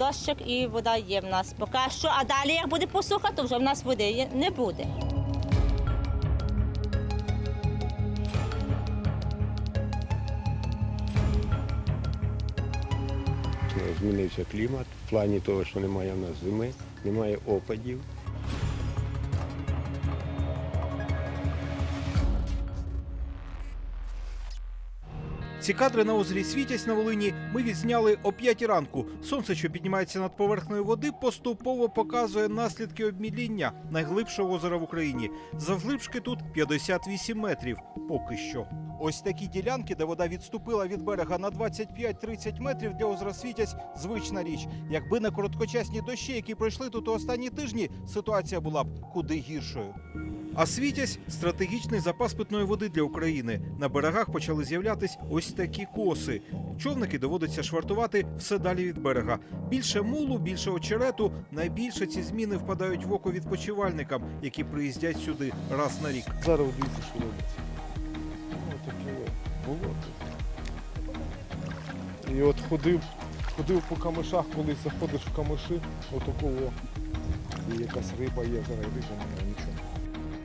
дощик і вода є в нас поки що. А далі, як буде посуха, то вже в нас води не буде. Змінився клімат в плані того, що немає в нас зими, немає опадів. Ці кадри на озері Світязь на Волині ми відзняли о 5 ранку. Сонце, що піднімається над поверхнею води, поступово показує наслідки обміління найглибшого озера в Україні. Завглибшки тут 58 метрів. Поки що. Ось такі ділянки, де вода відступила від берега на 25-30 метрів для озера Світязь звична річ. Якби не короткочасні дощі, які пройшли тут у останні тижні, ситуація була б куди гіршою. А світязь стратегічний запас питної води для України. На берегах почали з'являтись ось такі коси. Човники доводиться швартувати все далі від берега. Більше мулу, більше очерету. Найбільше ці зміни впадають в око відпочивальникам, які приїздять сюди раз на рік. Зараз дивіться, що робиться. Ну, було. І от ходив, ходив по камишах, коли заходиш в камиші, отакого. І якась риба є, зараз риба.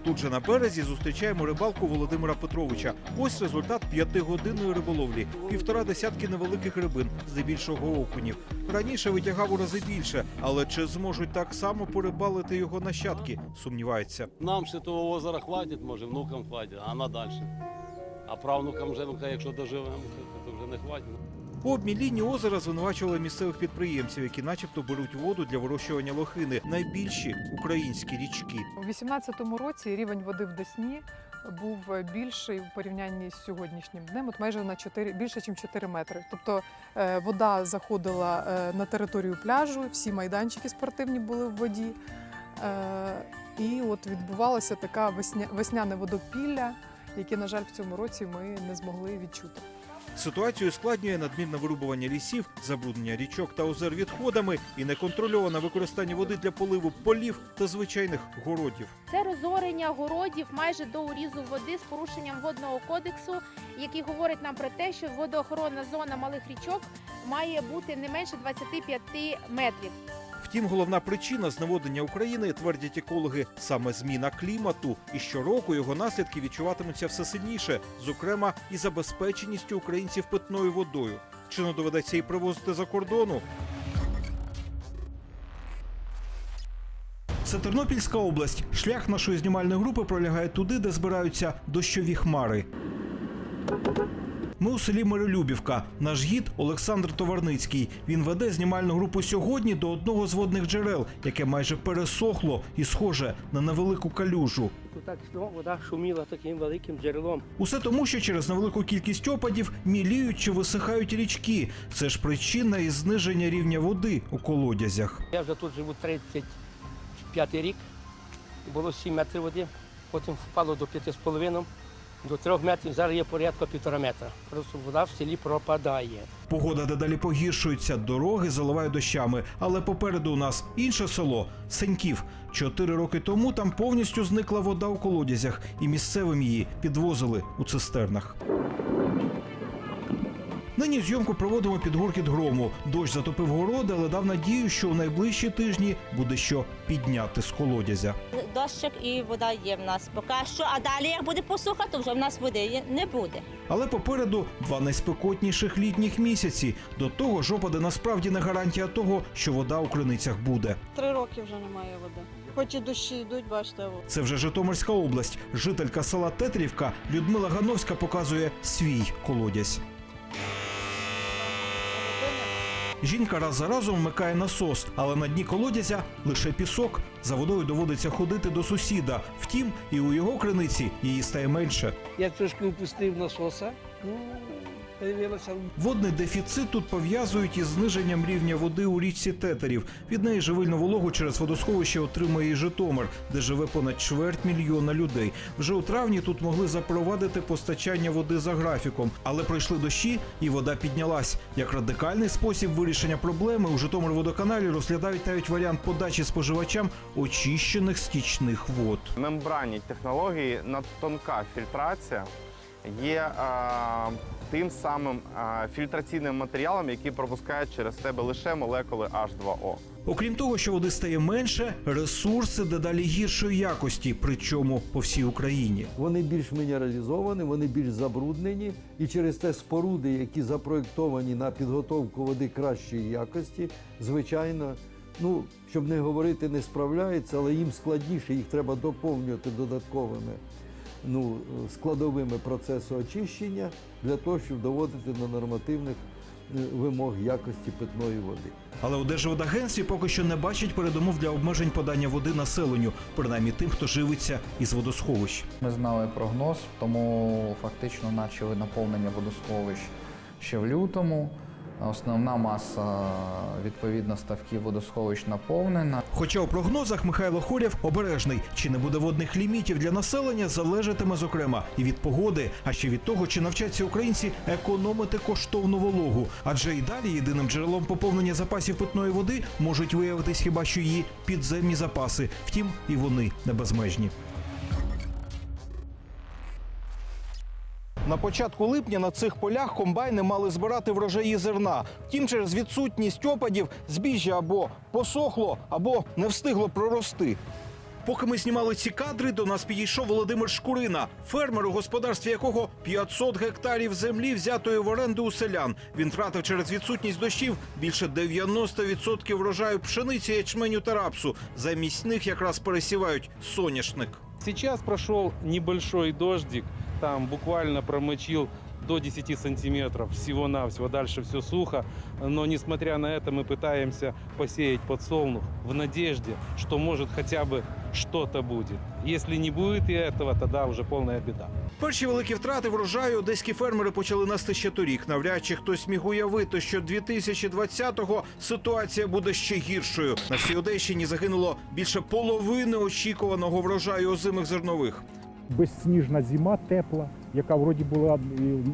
Тут же на березі зустрічаємо рибалку Володимира Петровича. Ось результат п'ятигодинної риболовлі. Півтора десятки невеликих рибин, здебільшого окунів. Раніше витягав у рази більше, але чи зможуть так само порибалити його нащадки? Сумнівається. Нам ще того озера хватить, може, внукам хватить, а на далі. А правнукам вже, ну, якщо доживемо, то, то вже не хватить. У обмілінні озера звинувачували місцевих підприємців, які начебто беруть воду для вирощування лохини. Найбільші українські річки. У 2018 році рівень води в Десні був більший в порівнянні з сьогоднішнім днем, от майже на 4, більше, ніж 4 метри. Тобто е, вода заходила е, на територію пляжу, всі майданчики спортивні були в воді. Е, І от відбувалося така весня, весняне водопілля, яке, на жаль, в цьому році ми не змогли відчути. Ситуацію складнює надмірне вирубування лісів, забруднення річок та озер відходами і неконтрольоване використання води для поливу полів та звичайних городів. Це розорення городів майже до урізу води з порушенням водного кодексу, який говорить нам про те, що водоохоронна зона малих річок має бути не менше 25 метрів. Втім, головна причина зневоднення України твердять екологи саме зміна клімату, і щороку його наслідки відчуватимуться все сильніше, зокрема і забезпеченістю українців питною водою. Чи не доведеться її привозити за кордону? Це Тернопільська область. Шлях нашої знімальної групи пролягає туди, де збираються дощові хмари. Ми у селі Миролюбівка. Наш гід Олександр Товарницький. Він веде знімальну групу сьогодні до одного з водних джерел, яке майже пересохло і схоже на невелику калюжу. Так ну, вода шуміла таким великим джерелом. Усе тому, що через невелику кількість опадів міліють чи висихають річки. Це ж причина і зниження рівня води у колодязях. Я вже тут живу 35 рік. Було 7 метрів води, потім впало до 5,5, до трьох метрів, зараз є порядка півтора метра. Просто вода в селі пропадає. Погода дедалі погіршується, дороги заливають дощами. Але попереду у нас інше село Сеньків. Чотири роки тому там повністю зникла вода у колодязях, і місцевим її підвозили у цистернах. Нині зйомку проводимо під гуркіт грому. Дощ затопив городи, але дав надію, що у найближчі тижні буде що підняти з колодязя. Дощик і вода є в нас поки що. А далі, як буде посуха, то вже в нас води не буде. Але попереду два найспекотніших літніх місяці. До того ж, опади насправді не гарантія того, що вода у криницях буде. Три роки вже немає води. Хоч і дощі йдуть, бачите. Це вже Житомирська область. Жителька села Тетрівка Людмила Гановська показує свій колодязь. Жінка раз за разом вмикає насос, але на дні колодязя лише пісок. За водою доводиться ходити до сусіда. Втім, і у його криниці її стає менше. Я трошки впустив насоса, ну, Водний дефіцит тут пов'язують із зниженням рівня води у річці Тетерів. Від неї живильну вологу через водосховище отримує і Житомир, де живе понад чверть мільйона людей. Вже у травні тут могли запровадити постачання води за графіком, але пройшли дощі, і вода піднялась. Як радикальний спосіб вирішення проблеми у Житомир-водоканалі розглядають навіть варіант подачі споживачам очищених стічних вод. мембранні технології надтонка фільтрація є а, тим самим фільтраційним матеріалом, який пропускає через себе лише молекули H2O. Окрім того, що води стає менше, ресурси дедалі гіршої якості, причому по всій Україні. Вони більш мінералізовані, вони більш забруднені, і через те споруди, які запроєктовані на підготовку води кращої якості, звичайно, ну щоб не говорити, не справляються, але їм складніше, їх треба доповнювати додатковими ну, складовими процесу очищення для того, щоб доводити до нормативних е, вимог якості питної води. Але у Держводагентстві поки що не бачать передумов для обмежень подання води населенню, принаймні тим, хто живиться із водосховищ. Ми знали прогноз, тому фактично почали наповнення водосховищ ще в лютому. Основна маса відповідно ставків водосховищ наповнена. Хоча у прогнозах Михайло Хорєв обережний, чи не буде водних лімітів для населення, залежатиме зокрема і від погоди, а ще від того, чи навчаться українці економити коштовну вологу. Адже і далі єдиним джерелом поповнення запасів питної води можуть виявитись хіба що її підземні запаси. Втім, і вони не безмежні. На початку липня на цих полях комбайни мали збирати врожаї зерна. Втім, через відсутність опадів збіжжя або посохло, або не встигло прорости. Поки ми знімали ці кадри, до нас підійшов Володимир Шкурина, фермер, у господарстві якого 500 гектарів землі взятої в оренду у селян. Він втратив через відсутність дощів більше 90% врожаю пшениці, ячменю та рапсу. Замість них якраз пересівають соняшник. Сейчас прошел небольшой дождик, там буквально промочил до 10 сантиметров всего-навсего, дальше все сухо. Но несмотря на это мы пытаемся посеять подсолнух в надежде, что может хотя бы что-то будет. Если не будет и этого, тогда уже полная беда. Перші великі втрати врожаю одеські фермери почали нести ще торік. Навряд чи хтось міг уявити, що 2020-го ситуація буде ще гіршою. На всій Одещині загинуло більше половини очікуваного врожаю озимих зернових. безсніжна зима тепла, яка вроді була,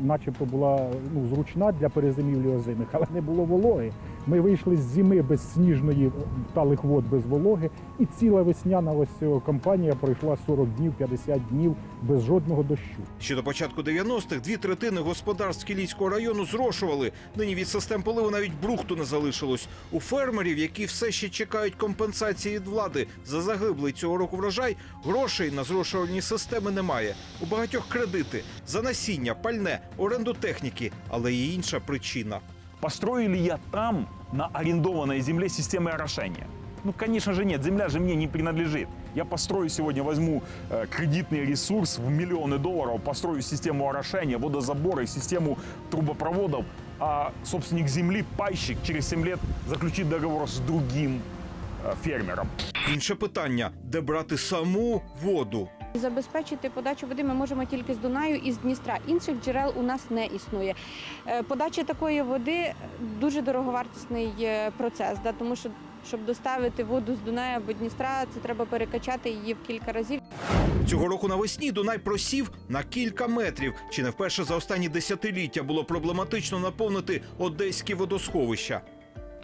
начебто була ну, зручна для перезимівлі озимих, але не було вологи. Ми вийшли з зими без сніжної талих вод без вологи, і ціла весняна ось ця кампанія пройшла 40 днів, 50 днів без жодного дощу. Ще до початку 90-х дві третини господарств Кілійського району зрошували. Нині від систем поливу навіть брухту не залишилось. У фермерів, які все ще чекають компенсації від влади за загиблий цього року врожай, грошей на зрошувальні системи немає. У багатьох кредити за насіння, пальне, оренду техніки, але є інша причина. Построю ли я там, на арендованной земле, системы орошения? Ну, конечно же нет, земля же мне не принадлежит. Я построю сегодня, возьму э, кредитный ресурс в миллионы долларов, построю систему орошения, водозаборы, систему трубопроводов, а собственник земли, пайщик, через 7 лет заключит договор с другим э, фермером. Інше питання: де брати саму воду? Забезпечити подачу води ми можемо тільки з Дунаю і з Дністра. Інших джерел у нас не існує. Е, Подача такої води дуже дороговартісний е, процес, тому що щоб доставити воду з Дунаю або Дністра, це треба перекачати її в кілька разів. Цього року навесні Дунай просів на кілька метрів. Чи не вперше за останні десятиліття було проблематично наповнити одеські водосховища?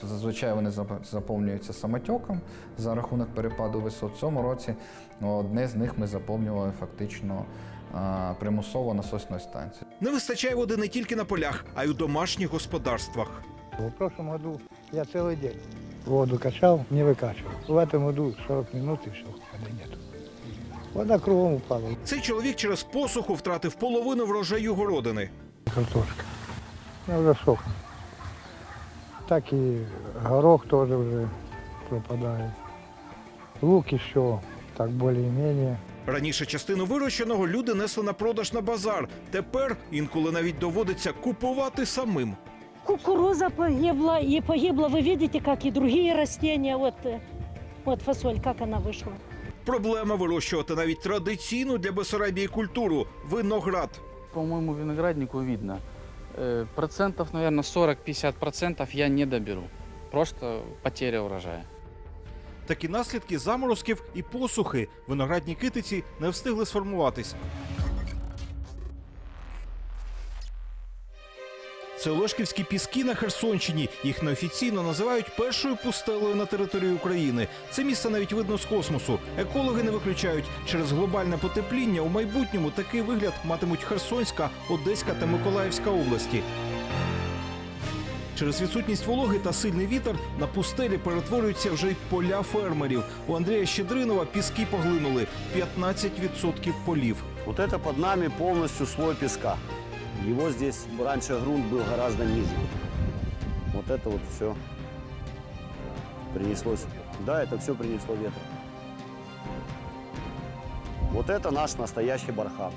Зазвичай вони зап- заповнюються самотьоком за рахунок перепаду висот. В цьому році ну, одне з них ми заповнювали фактично а, примусово насосною станцією. Не вистачає води не тільки на полях, а й у домашніх господарствах. В прошлом году я целый день воду качал, не выкачивал. В этом году 40 минут и все, воды нету. Вода кругом упала. Цей чоловік через посуху втратив половину врожаю городини. Картошка. Я уже сохну. Так и горох тоже уже пропадает. Лук еще так более-менее. Раніше частину вирощеного люди несли на продаж на базар. Тепер інколи навіть доводиться купувати самим. Кукуруза погибла, и погибла, вы видите, как и другие растения. Вот, э, вот фасоль, как она вышла. Проблема вирощувати навіть традиційну для Бессарабії культуру виноград. По моему винограднику видно. Э, Процентов, наверное, 40-50% я не доберу. Просто потеря урожая. Такі наслідки заморозків і посухи виноградні китиці не встигли сформуватись. Це Олешківські піски на Херсонщині. Їх неофіційно називають першою пустелею на території України. Це місце навіть видно з космосу. Екологи не виключають, через глобальне потепління у майбутньому такий вигляд матимуть Херсонська, Одеська та Миколаївська області. Через відсутність вологи та сильний вітер на пустелі перетворюються вже й поля фермерів. У Андрія Щедринова піски поглинули 15% полів. Вот это под нами полностью слой песка. Его здесь раньше грунт был гораздо ниже. Вот это вот все принеслось. Да, это все принесло ветром. Вот это наш настоящий бархан.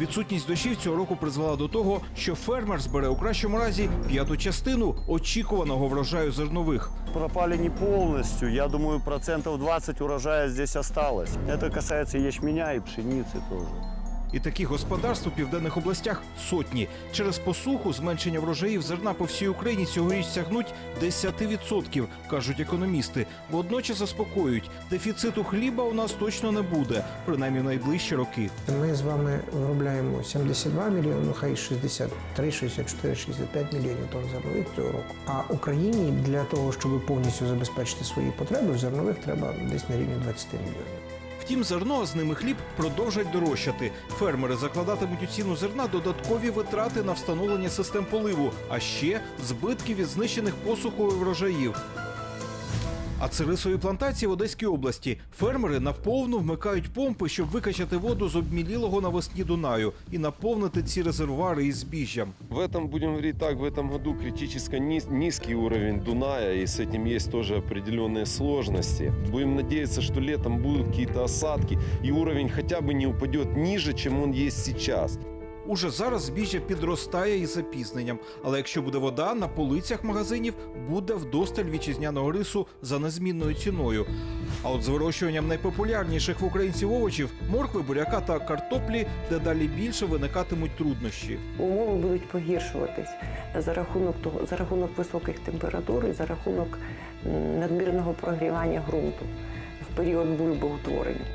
Відсутність дощів цього року призвела до того, що фермер збере у кращому разі п'яту частину очікуваного врожаю зернових. Пропали не полностью. Я думаю, процентов 20 урожая здесь осталось. Это касается ячменя и пшеницы тоже. І таких господарств у південних областях сотні. Через посуху зменшення врожаїв зерна по всій Україні цьогоріч сягнуть 10%, кажуть економісти. Водночас заспокоюють, дефіциту хліба у нас точно не буде, принаймні в найближчі роки. Ми з вами виробляємо 72 мільйони, хай 63, 64, 65 мільйонів тонн зернових цього року. А Україні для того, щоб повністю забезпечити свої потреби в зернових, треба десь на рівні 20 мільйонів. Втім, зерно, з ними хліб продовжать дорожчати. Фермери закладатимуть у ціну зерна додаткові витрати на встановлення систем поливу, а ще збитки від знищених посухою врожаїв. А це рисові плантації в Одеській області. Фермери навповну вмикають помпи, щоб викачати воду з обмілілого навесні Дунаю і наповнити ці резервуари із збіжжям. В этом, будем говорить так, в этом году критически низ- низкий уровень Дуная, и с этим есть тоже определенные сложности. Будем надеяться, что летом будут какие-то осадки, и уровень хотя бы не упадет ниже, чем он есть сейчас. Уже зараз збіжжя підростає із запізненням, але якщо буде вода, на полицях магазинів буде вдосталь вітчизняного рису за незмінною ціною. А от з вирощуванням найпопулярніших в українців овочів моркви, буряка та картоплі дедалі більше виникатимуть труднощі. умови будуть погіршуватись за рахунок того, за рахунок високих температур і за рахунок надмірного прогрівання ґрунту в період бульбоутворення.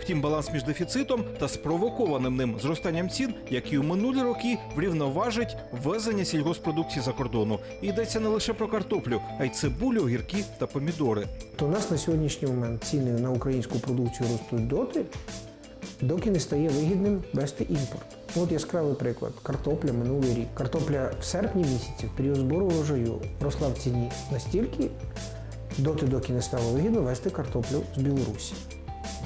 Втім, баланс між дефіцитом та спровокованим ним зростанням цін, як і у минулі роки, врівноважить ввезення сільгоспродукції за кордону. І йдеться не лише про картоплю, а й цибулю, огірки та помідори. То у нас на сьогоднішній момент ціни на українську продукцію ростуть доти, доки не стає вигідним вести імпорт. От яскравий приклад. Картопля минулий рік. Картопля в серпні місяці, в період збору врожаю, росла в ціні настільки, доти, доки не стало вигідно вести картоплю з Білорусі.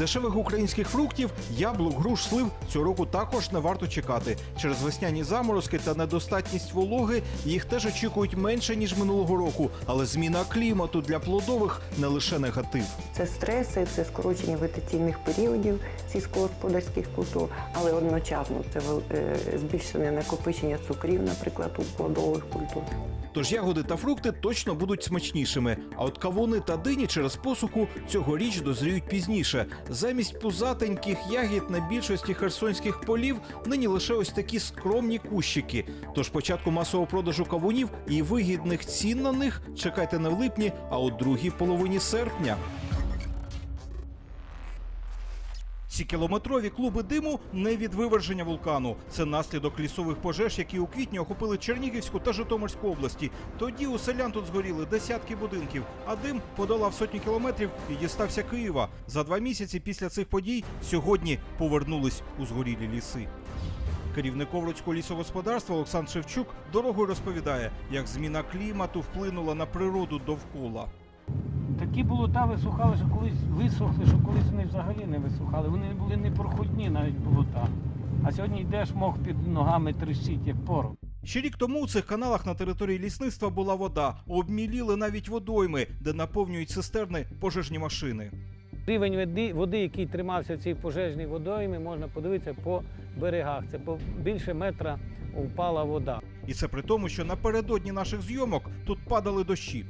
Дешевих українських фруктів, яблук, груш, слив цього року також не варто чекати. Через весняні заморозки та недостатність вологи їх теж очікують менше ніж минулого року. Але зміна клімату для плодових не лише негатив. Це стреси, це скорочення вегетаційних періодів сільськогосподарських культур, але одночасно це е, збільшене накопичення цукрів, наприклад, у плодових культур. Тож ягоди та фрукти точно будуть смачнішими. А от кавуни та дині через посуху цьогоріч дозріють пізніше. Замість пузатеньких ягід на більшості херсонських полів нині лише ось такі скромні кущики. Тож початку масового продажу кавунів і вигідних цін на них чекайте не в липні, а у другій половині серпня. Ці кілометрові клуби диму не від виверження вулкану. Це наслідок лісових пожеж, які у квітні охопили Чернігівську та Житомирську області. Тоді у селян тут згоріли десятки будинків, а дим подолав сотні кілометрів і дістався Києва. За два місяці після цих подій сьогодні повернулись у згорілі ліси. Керівник Овруцького лісогосподарства Олександр Шевчук дорогою розповідає, як зміна клімату вплинула на природу довкола. Такі болота висухали, що колись висохли, що колись вони взагалі не висухали. Вони були непроходні навіть болота. А сьогодні йдеш, мох під ногами тріщить, як порох. Ще рік тому у цих каналах на території лісництва була вода. Обміліли навіть водойми, де наповнюють цистерни пожежні машини. Рівень води, води, який тримався в цій пожежній водоймі, можна подивитися по берегах. Це по більше метра впала вода. І це при тому, що напередодні наших зйомок тут падали дощі.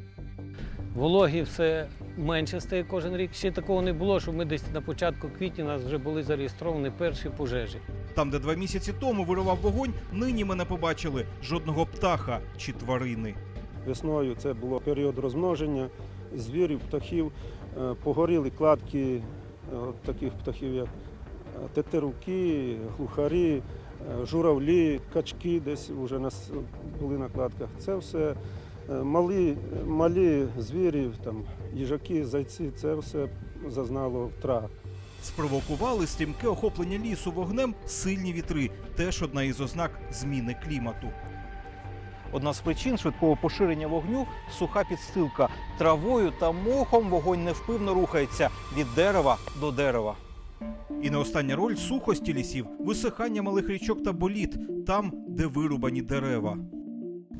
Вологі все менше стає кожен рік. Ще такого не було, щоб ми десь на початку квітня у нас вже були зареєстровані перші пожежі. Там, де два місяці тому вирував вогонь, нині ми не побачили жодного птаха чи тварини. Весною це було період розмноження звірів, птахів. Е, Погоріли кладки е, от таких птахів, як е, тетеруки, глухарі, журавлі, качки десь вже нас були на кладках. Це все малі, малі звірі, там, їжаки, зайці, це все зазнало втрат. Спровокували стрімке охоплення лісу вогнем сильні вітри. Теж одна із ознак зміни клімату. Одна з причин швидкого поширення вогню суха підстилка. Травою та мохом вогонь невпивно рухається від дерева до дерева. І не остання роль сухості лісів висихання малих річок та боліт там, де вирубані дерева.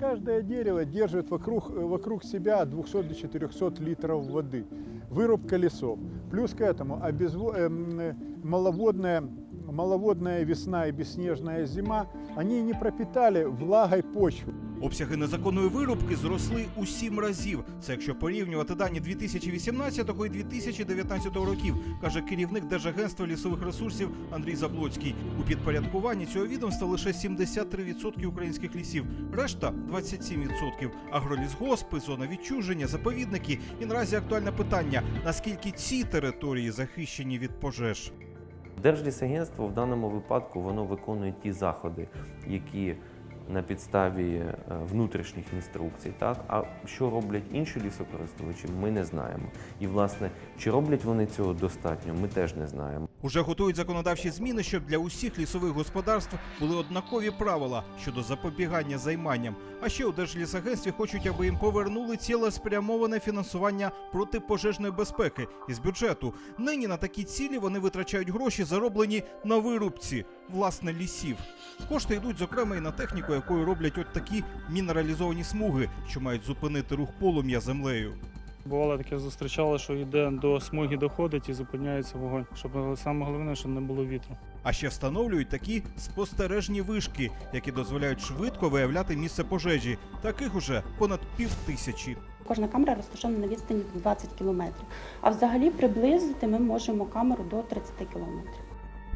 Каждое дерево держит вокруг, э, вокруг себя от 200 до 400 литров воды. Вырубка лесов. Плюс к этому обезво... эм, э, маловодная, маловодная весна и бесснежная зима, они не пропитали влагой почву. Обсяги незаконної вирубки зросли у сім разів. Це якщо порівнювати дані 2018 і 2019 років, каже керівник Держагентства лісових ресурсів Андрій Заблоцький. У підпорядкуванні цього відомства лише 73% українських лісів, решта 27%. Агролісгоспи, зона відчуження, заповідники. І наразі актуальне питання: наскільки ці території захищені від пожеж? Держлісагентство в даному випадку воно виконує ті заходи, які на підставі е, внутрішніх інструкцій. Так? А що роблять інші лісокористувачі, ми не знаємо. І, власне, чи роблять вони цього достатньо, ми теж не знаємо. Уже готують законодавчі зміни, щоб для усіх лісових господарств були однакові правила щодо запобігання займанням. А ще у Держлісагентстві хочуть, аби їм повернули цілеспрямоване фінансування протипожежної безпеки із бюджету. Нині на такі цілі вони витрачають гроші, зароблені на вирубці власне лісів. Кошти йдуть зокрема і на техніку, якою роблять от такі мінералізовані смуги, що мають зупинити рух полум'я землею. Бувало таке зустрічало, що йде до смуги, доходить і зупиняється вогонь. Щоб саме головне, щоб не було вітру. А ще встановлюють такі спостережні вишки, які дозволяють швидко виявляти місце пожежі. Таких уже понад пів тисячі. Кожна камера розташована на відстані 20 кілометрів. А взагалі приблизити ми можемо камеру до 30 кілометрів.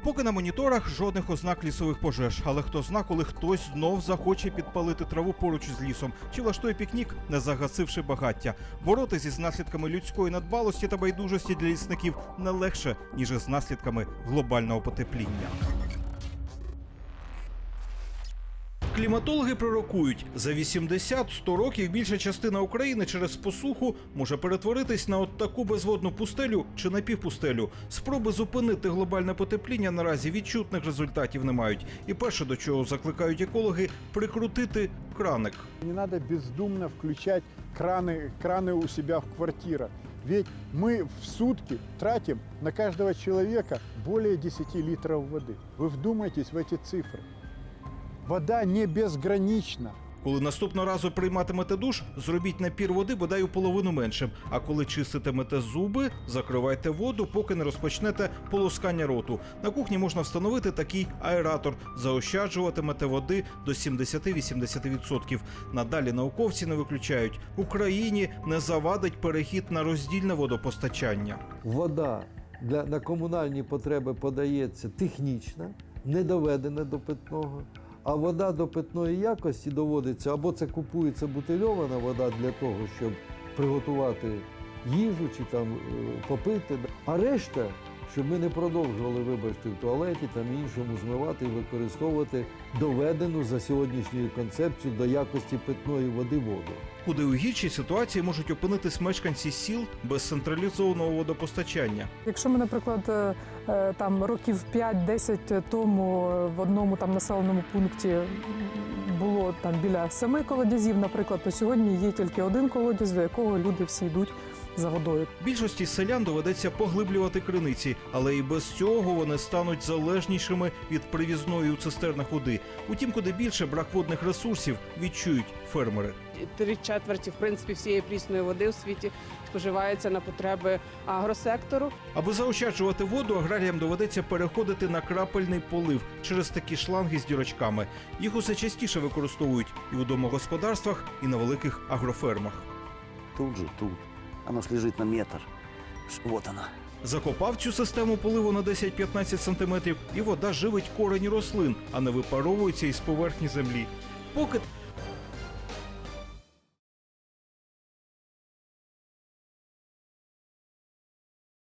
Поки на моніторах жодних ознак лісових пожеж, але хто зна, коли хтось знов захоче підпалити траву поруч з лісом чи влаштує пікнік, не загасивши багаття. Боротися з наслідками людської надбалості та байдужості для лісників не легше ніж з наслідками глобального потепління. Кліматологи пророкують, за 80-100 років більша частина України через посуху може перетворитись на от таку безводну пустелю чи напівпустелю. Спроби зупинити глобальне потепління наразі відчутних результатів не мають. І перше, до чого закликають екологи, прикрутити краник. Не надо бездумно включать краны, краны у себя в квартирах. Ведь мы в сутки тратим на каждого человека более 10 литров воды. Вы вдумайтесь в эти цифры. Вода не безгранична. Коли наступного разу прийматимете душ, зробіть напір води бодай у половину меншим. А коли чиститимете зуби, закривайте воду, поки не розпочнете полоскання роту. На кухні можна встановити такий аератор. Заощаджуватимете води до 70-80%. Надалі науковці не виключають, Україні не завадить перехід на роздільне водопостачання. Вода для, на комунальні потреби подається технічна, не доведена до питного. А вода до питної якості доводиться або це купується бутильована вода для того, щоб приготувати їжу чи там е, попити. А решта, щоб ми не продовжували, вибачте, в туалеті там іншому змивати і використовувати доведену за сьогоднішньою концепцією до якості питної води воду. Куди у гіршій ситуації можуть опинитись мешканці сіл без централізованого водопостачання. Якщо ми, наприклад, е, е, там років 5-10 тому в одному там населеному пункті було там біля семи колодязів, наприклад, то сьогодні є тільки один колодязь, до якого люди всі йдуть за водою. Більшості селян доведеться поглиблювати криниці, але і без цього вони стануть залежнішими від привізної у цистернах води. Утім, куди більше брак водних ресурсів відчують фермери. Три четверті, в принципі, всієї прісної води у світі споживається на потреби агросектору. Аби заощаджувати воду, аграріям доведеться переходити на крапельний полив через такі шланги з дірочками. Їх усе частіше використовують і у домогосподарствах, і на великих агрофермах. Тут же, тут. Воно ж лежить на метр. Вот она. Закопав цю систему поливу на 10-15 см, і вода живить корені рослин, а не випаровується із поверхні землі. Поки